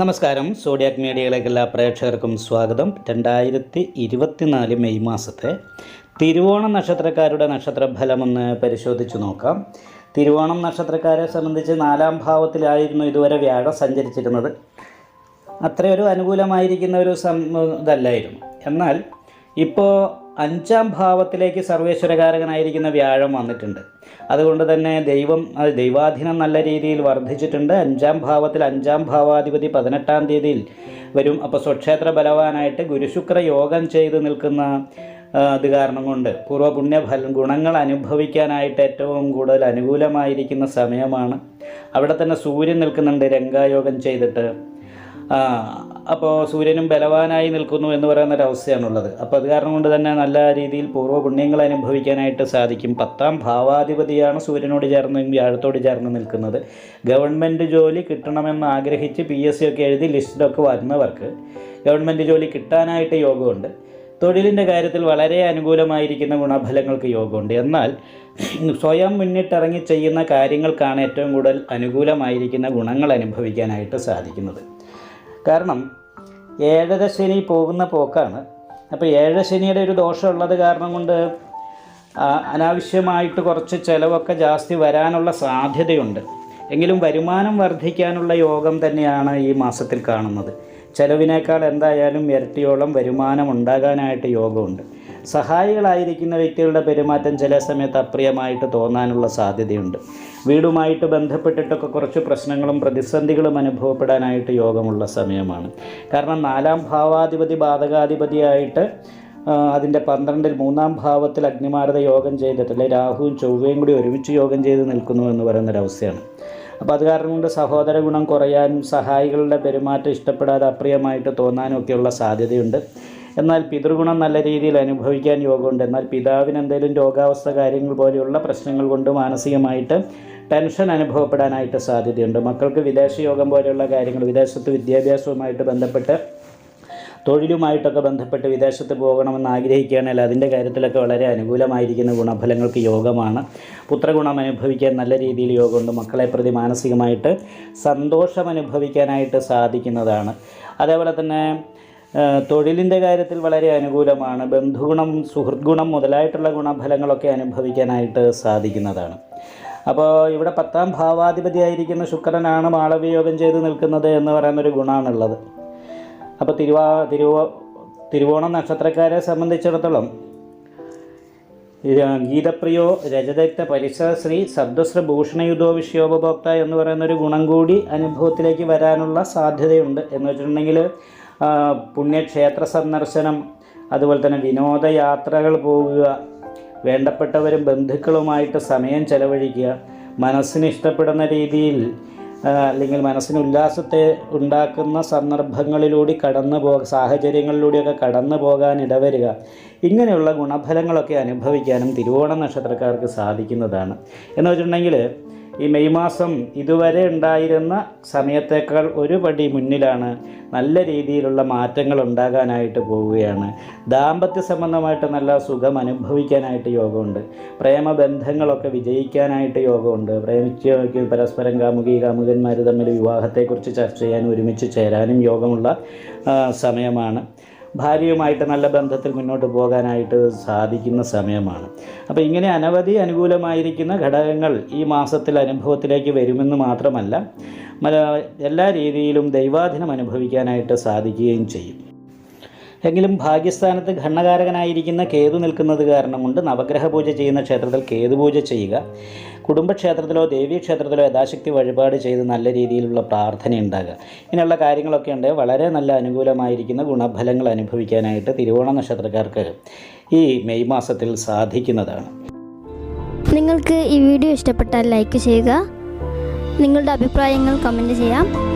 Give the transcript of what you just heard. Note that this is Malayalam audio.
നമസ്കാരം. സോഡിയാക് മീഡിയയിലേക്ക് എല്ലാ പ്രേക്ഷകർക്കും സ്വാഗതം. രണ്ടായിരത്തി ഇരുപത്തിനാല് മെയ് മാസത്തെ തിരുവോണം നക്ഷത്രക്കാരുടെ നക്ഷത്രഫലമൊന്ന് പരിശോധിച്ചു നോക്കാം. തിരുവോണം നക്ഷത്രക്കാരെ സംബന്ധിച്ച് നാലാം ഭാവത്തിലായിരുന്നു ഇതുവരെ വ്യാഴം സഞ്ചരിച്ചിരുന്നത്. അത്രയൊരു അനുകൂലമായിരിക്കുന്ന ഒരു സം ഇതല്ലായിരുന്നു. എന്നാൽ ഇപ്പോൾ അഞ്ചാം ഭാവത്തിലേക്ക് സർവേശ്വരകാരകനായിരിക്കുന്ന വ്യാഴം വന്നിട്ടുണ്ട്. അതുകൊണ്ട് തന്നെ ദൈവം ദൈവാധീനം നല്ല രീതിയിൽ വർദ്ധിച്ചിട്ടുണ്ട്. അഞ്ചാം ഭാവത്തിൽ അഞ്ചാം ഭാവാധിപതി പതിനെട്ടാം തീയതിയിൽ വരും. അപ്പോൾ സ്വക്ഷേത്ര ബലവാനായിട്ട് ഗുരുശുക്ര യോഗം ചെയ്ത് നിൽക്കുന്ന അത് കാരണം കൊണ്ട് പൂർവപുണ്യഫലം ഗുണങ്ങൾ അനുഭവിക്കാനായിട്ട് ഏറ്റവും കൂടുതൽ അനുകൂലമായിരിക്കുന്ന സമയമാണ്. അവിടെ തന്നെ സൂര്യൻ നിൽക്കുന്നുണ്ട് രംഗായോഗം ചെയ്തിട്ട്. അപ്പോൾ സൂര്യനും ബലവാനായി നിൽക്കുന്നു എന്ന് പറയുന്ന ഒരു അവസ്ഥയാണുള്ളത്. അപ്പോൾ അത് കാരണം കൊണ്ട് തന്നെ നല്ല രീതിയിൽ പൂർവ പുണ്യങ്ങൾ അനുഭവിക്കാനായിട്ട് സാധിക്കും. പത്താം ഭാവാധിപതിയാണ് സൂര്യനോട് ചേർന്ന് വ്യാഴത്തോട് ചേർന്ന് നിൽക്കുന്നത്. ഗവൺമെന്റ് ജോലി കിട്ടണമെന്ന് ആഗ്രഹിച്ച് പി എസ് സി ഒക്കെ എഴുതി ലിസ്റ്റിലൊക്കെ വരുന്നവർക്ക് ഗവൺമെന്റ് ജോലി കിട്ടാനായിട്ട് യോഗമുണ്ട്. തൊഴിലിന്റെ കാര്യത്തിൽ വളരെ അനുകൂലമായിരിക്കുന്ന ഗുണഫലങ്ങൾക്ക് യോഗമുണ്ട്. എന്നാൽ സ്വയം മുന്നിട്ടിറങ്ങി ചെയ്യുന്ന കാര്യങ്ങൾക്കാണ് ഏറ്റവും കൂടുതൽ അനുകൂലമായിരിക്കുന്ന ഗുണങ്ങൾ അനുഭവിക്കാനായിട്ട് സാധിക്കുന്നത്. കാരണം ഏഴര ശനി പോകുന്ന പോക്കാണ്. അപ്പോൾ ഏഴര ശനിയുടെ ഒരു ദോഷമുള്ളത് കാരണം കൊണ്ട് അനാവശ്യമായിട്ട് കുറച്ച് ചിലവൊക്കെ ജാസ്തി വരാനുള്ള സാധ്യതയുണ്ട്. എങ്കിലും വരുമാനം വർദ്ധിക്കാനുള്ള യോഗം തന്നെയാണ് ഈ മാസത്തിൽ കാണുന്നത്. ചിലവിനേക്കാൾ എന്തായാലും ഇരട്ടിയോളം വരുമാനം ഉണ്ടാകാനായിട്ട് യോഗമുണ്ട്. സഹായികളായിരിക്കുന്ന വ്യക്തികളുടെ പെരുമാറ്റം ചില സമയത്ത് അപ്രിയമായിട്ട് തോന്നാനുള്ള സാധ്യതയുണ്ട്. വീടുമായിട്ട് ബന്ധപ്പെട്ടിട്ടൊക്കെ കുറച്ച് പ്രശ്നങ്ങളും പ്രതിസന്ധികളും അനുഭവപ്പെടാനായിട്ട് യോഗമുള്ള സമയമാണ്. കാരണം നാലാം ഭാവാധിപതി ബാധകാധിപതിയായിട്ട് അതിന്റെ പന്ത്രണ്ടിൽ മൂന്നാം ഭാവത്തിൽ അഗ്നിമാരത യോഗം ചെയ്തിട്ടല്ലേ രാഹുവും ചൊവ്വയും കൂടി ഒരുമിച്ച് യോഗം ചെയ്ത് നിൽക്കുന്നു എന്ന് പറയുന്നൊരവസ്ഥയാണ്. അപ്പോൾ അത് കാരണം കൊണ്ട് സഹോദര ഗുണം കുറയാനും സഹായികളുടെ പെരുമാറ്റം ഇഷ്ടപ്പെടാതെ അപ്രിയമായിട്ട് തോന്നാനും ഒക്കെയുള്ള സാധ്യതയുണ്ട്. എന്നാൽ പിതൃഗുണം നല്ല രീതിയിൽ അനുഭവിക്കാൻ യോഗമുണ്ട്. എന്നാൽ പിതാവിന് എന്തെങ്കിലും രോഗാവസ്ഥ കാര്യങ്ങൾ പോലെയുള്ള പ്രശ്നങ്ങൾ കൊണ്ട് മാനസികമായിട്ട് ടെൻഷൻ അനുഭവപ്പെടാനായിട്ട് സാധ്യതയുണ്ട്. മക്കൾക്ക് വിദേശ യോഗം പോലെയുള്ള കാര്യങ്ങൾ വിദേശത്ത് വിദ്യാഭ്യാസവുമായിട്ട് ബന്ധപ്പെട്ട് തൊഴിലുമായിട്ടൊക്കെ ബന്ധപ്പെട്ട് വിദേശത്ത് പോകണമെന്ന് ആഗ്രഹിക്കുകയാണെങ്കിൽ അതിന്റെ കാര്യത്തിലൊക്കെ വളരെ അനുകൂലമായിരിക്കുന്ന ഗുണഫലങ്ങൾക്ക് യോഗമാണ്. പുത്രഗുണം അനുഭവിക്കാൻ നല്ല രീതിയിൽ യോഗമുണ്ട്. മക്കളെ പ്രതി മാനസികമായിട്ട് സന്തോഷം അനുഭവിക്കാനായിട്ട് സാധിക്കുന്നതാണ്. അതേപോലെ തന്നെ തൊഴിലിന്റെ കാര്യത്തിൽ വളരെ അനുകൂലമാണ്. ബന്ധുഗുണം സുഹൃദ്ഗുണം ഗുണം മുതലായിട്ടുള്ള ഗുണഫലങ്ങളൊക്കെ അനുഭവിക്കാനായിട്ട് സാധിക്കുന്നതാണ്. അപ്പോൾ ഇവിടെ പത്താം ഭാവാധിപതിയായിരിക്കുന്ന ശുക്രനാണ് മാളവിയോഗം ചെയ്ത് നിൽക്കുന്നത് എന്ന് പറയുന്നൊരു ഗുണമാണുള്ളത് അപ്പോൾ തിരുവാ തിരുവോ തിരുവോണം നക്ഷത്രക്കാരെ സംബന്ധിച്ചിടത്തോളം ഗീതപ്രിയോ രജതക്ത പരിസരശ്രീ സദ്വസ്ര ഭൂഷണയുധോ വിഷയോപഭോക്ത എന്ന് പറയുന്നൊരു ഗുണം കൂടി അനുഭവത്തിലേക്ക് വരാനുള്ള സാധ്യതയുണ്ട് എന്ന് വെച്ചിട്ടുണ്ടെങ്കിൽ പുണ്യക്ഷേത്ര സന്ദർശനം അതുപോലെ തന്നെ വിനോദയാത്രകൾ പോകുക വേണ്ടപ്പെട്ടവരും ബന്ധുക്കളുമായിട്ട് സമയം ചെലവഴിക്കുക മനസ്സിന് ഇഷ്ടപ്പെടുന്ന രീതിയിൽ അല്ലെങ്കിൽ മനസ്സിന് ഉല്ലാസത്തെ ഉണ്ടാക്കുന്ന സന്ദർഭങ്ങളിലൂടെ കടന്നു പോ സാഹചര്യങ്ങളിലൂടെയൊക്കെ കടന്നു പോകാൻ ഇടവരിക. ഇങ്ങനെയുള്ള ഗുണഫലങ്ങളൊക്കെ അനുഭവിക്കാനും തിരുവോണ നക്ഷത്രക്കാർക്ക് സാധിക്കുന്നതാണ്. എന്ന് വെച്ചിട്ടുണ്ടെങ്കിൽ ഈ മെയ് മാസം ഇതുവരെ ഉണ്ടായിരുന്ന സമയത്തേക്കാൾ ഒരു പടി മുന്നിലാണ് നല്ല രീതിയിലുള്ള മാറ്റങ്ങൾ ഉണ്ടാകാനായിട്ട് പോവുകയാണ്. ദാമ്പത്യ സംബന്ധമായിട്ട് നല്ല സുഖം അനുഭവിക്കാനായിട്ട് യോഗമുണ്ട്. പ്രേമബന്ധങ്ങളൊക്കെ വിജയിക്കാനായിട്ട് യോഗമുണ്ട്. പ്രേമിച്ച് പരസ്പരം കാമുകി കാമുകന്മാർ തമ്മിൽ വിവാഹത്തെക്കുറിച്ച് ചർച്ച ചെയ്യാനും ഒരുമിച്ച് ചേരാനും യോഗമുള്ള സമയമാണ്. ഭാര്യയുമായിട്ട് നല്ല ബന്ധത്തിൽ മുന്നോട്ട് പോകാനായിട്ട് സാധിക്കുന്ന സമയമാണ്. അപ്പോൾ ഇങ്ങനെ അനവധി അനുകൂലമായിരിക്കുന്ന ഘടകങ്ങൾ ഈ മാസത്തിൽ അനുഭവത്തിലേക്ക് വരുമെന്ന് മാത്രമല്ല എല്ലാ രീതിയിലും ദൈവാധീനം അനുഭവിക്കാനായിട്ട് സാധിക്കുകയും ചെയ്യും. എങ്കിലും ഭാഗ്യസ്ഥാനത്ത് ഘണ്ണകാരകനായിരിക്കുന്ന കേതു നിൽക്കുന്നത് കാരണം കൊണ്ട് നവഗ്രഹ പൂജ ചെയ്യുന്ന ക്ഷേത്രത്തിൽ കേതു പൂജ ചെയ്യുക. കുടുംബക്ഷേത്രത്തിലോ ദേവീക്ഷേത്രത്തിലോ യഥാശക്തി വഴിപാട് ചെയ്ത് നല്ല രീതിയിലുള്ള പ്രാർത്ഥന ഉണ്ടാകുക ഇങ്ങനെയുള്ള കാര്യങ്ങളൊക്കെ ഉണ്ട്. വളരെ നല്ല അനുകൂലമായിരിക്കുന്ന ഗുണഫലങ്ങൾ അനുഭവിക്കാനായിട്ട് തിരുവോണ നക്ഷത്രക്കാർക്ക് ഈ മെയ് മാസത്തിൽ സാധിക്കുന്നതാണ്. നിങ്ങൾക്ക് ഈ വീഡിയോ ഇഷ്ടപ്പെട്ടാൽ ലൈക്ക് ചെയ്യുക. നിങ്ങളുടെ അഭിപ്രായങ്ങൾ കമന്റ് ചെയ്യാം.